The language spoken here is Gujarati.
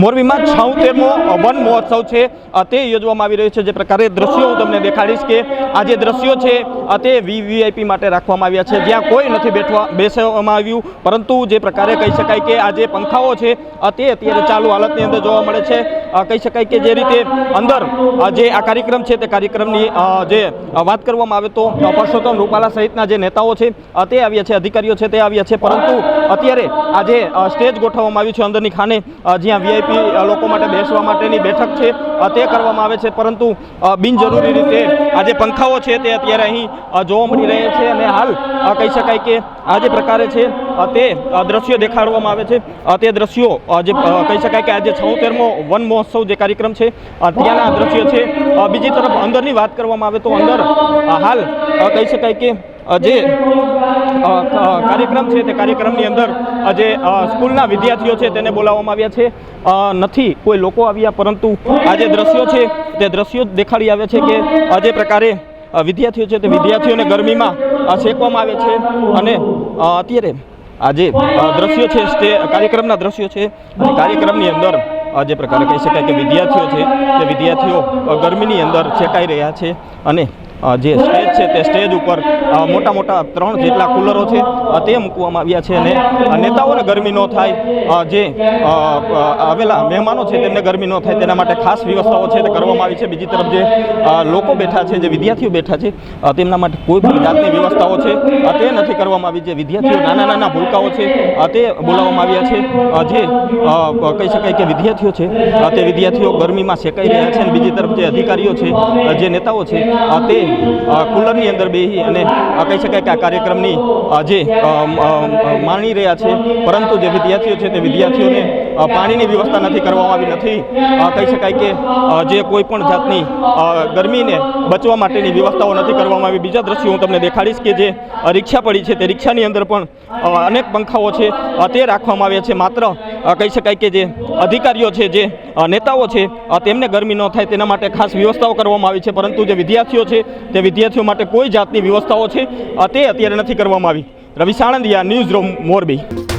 મોરબીમાં છાઉતેરમો વન મહોત્સવ છે. તે યોજવામાં આવી રહ્યો છે. જે પ્રકારે દ્રશ્યો હું તમને દેખાડીશ કે આ જે દ્રશ્યો છે તે વીવીઆઈપી માટે રાખવામાં આવ્યા છે. જ્યાં કોઈ નથી બેઠવા, બેસવામાં આવ્યું. પરંતુ જે પ્રકારે કહી શકાય કે આ જે પંખાઓ છે તે અત્યારે ચાલુ હાલતની અંદર જોવા મળે છે. કહી શકાય કે જે રીતે અંદર જે આ કાર્યક્રમ છે, તે કાર્યક્રમની જે વાત કરવામાં આવે તો પરસોત્તમ રૂપાલા સહિતના જે નેતાઓ છે તે આવ્યા છે. અધિકારીઓ છે, તે આવ્યા છે. પરંતુ અત્યારે આ જે સ્ટેજ ગોઠવવામાં આવ્યું છે અંદરની ખાને જ્યાં જ્યાં વીઆઈપી લોકો માટે બેસવા માટેની બેઠક છે. તે કરવામાં આવે છે. પરંતુ બિનજરૂરી રીતે આ જે પંખાઓ છે તે અત્યારે અહીં જોવા મળી રહ્યા છે અને હાલ કહી શકાય કે આ જે પ્રકારે છે તે દ્રશ્યો દેખાડવામાં આવે છે. તે દ્રશ્યો જે કહી શકાય કે આજે છોતેરમો વન મહોત્સવ જે કાર્યક્રમ છે ત્યાંના દ્રશ્યો છે. બીજી તરફ અંદરની વાત કરવામાં આવે તો અંદર હાલ કહી શકાય કે જે કાર્યક્રમ છે તે કાર્યક્રમની અંદર જે સ્કૂલના વિદ્યાર્થીઓ છે તેને બોલાવવામાં આવ્યા છે. નથી કોઈ લોકો આવ્યા, પરંતુ આ જે દ્રશ્યો છે, તે દ્રશ્યો દેખાડી આવ્યા છે કે આ જે પ્રકારે વિદ્યાર્થીઓ છે તે વિદ્યાર્થીઓને ગરમીમાં શેકવામાં આવે છે અને અત્યારે આ જે દ્રશ્યો છે તે કાર્યક્રમના દ્રશ્યો છે. કાર્યક્રમની અંદર જે પ્રકારે કહી શકાય કે વિદ્યાર્થીઓ છે, તે વિદ્યાર્થીઓ ગરમીની અંદર શેકાઈ રહ્યા છે અને જે સ્ટેજ છે તે સ્ટેજ ઉપર મોટા મોટા ત્રણ જેટલા કુલરો છે તે મૂકવામાં આવ્યા છે અને નેતાઓને ગરમી ન થાય જે આવેલા મહેમાનો છે તેમને ગરમી ન થાય, તેના માટે ખાસ વ્યવસ્થાઓ છે તે કરવામાં આવી છે. બીજી તરફ જે લોકો બેઠા છે, જે વિદ્યાર્થીઓ બેઠા છે તેમના માટે કોઈ પણ જાતની વ્યવસ્થાઓ છે તે નથી કરવામાં આવી. જે વિદ્યાર્થીઓ નાના નાના ભૂલકાઓ છે તે બોલાવવામાં આવ્યા છે. જે કહી શકાય કે વિદ્યાર્થીઓ છે તે વિદ્યાર્થીઓ ગરમીમાં શેકાઈ રહ્યા છે અને બીજી તરફ જે અધિકારીઓ છે જે નેતાઓ છે તે કુલરની અંદર બેસી અને કહી શકાય કે આ કાર્યક્રમની જે માણી રહ્યા છે, પરંતુ જે વિદ્યાર્થીઓ છે તે વિદ્યાર્થીઓને પાણીની વ્યવસ્થા નથી કરવામાં આવી, નથી. કહી શકાય કે જે કોઈ પણ જાતની ગરમીને બચવા માટેની વ્યવસ્થાઓ નથી કરવામાં આવી. બીજા દ્રશ્યો હું તમને દેખાડીશ કે જે રિક્ષા પડી છે તે રિક્ષાની અંદર પણ અનેક પંખાઓ છે તે રાખવામાં આવ્યા છે. માત્ર કહી શકાય કે જે અધિકારીઓ છે, જે નેતાઓ છે તેમને ગરમી ન થાય તેના માટે ખાસ વ્યવસ્થાઓ કરવામાં આવી છે, પરંતુ જે વિદ્યાર્થીઓ છે, તે વિદ્યાર્થીઓ માટે કોઈ જાતની વ્યવસ્થાઓ છે તે અત્યારે નથી કરવામાં આવી. Ravi Sanandiya, news room, Morbi.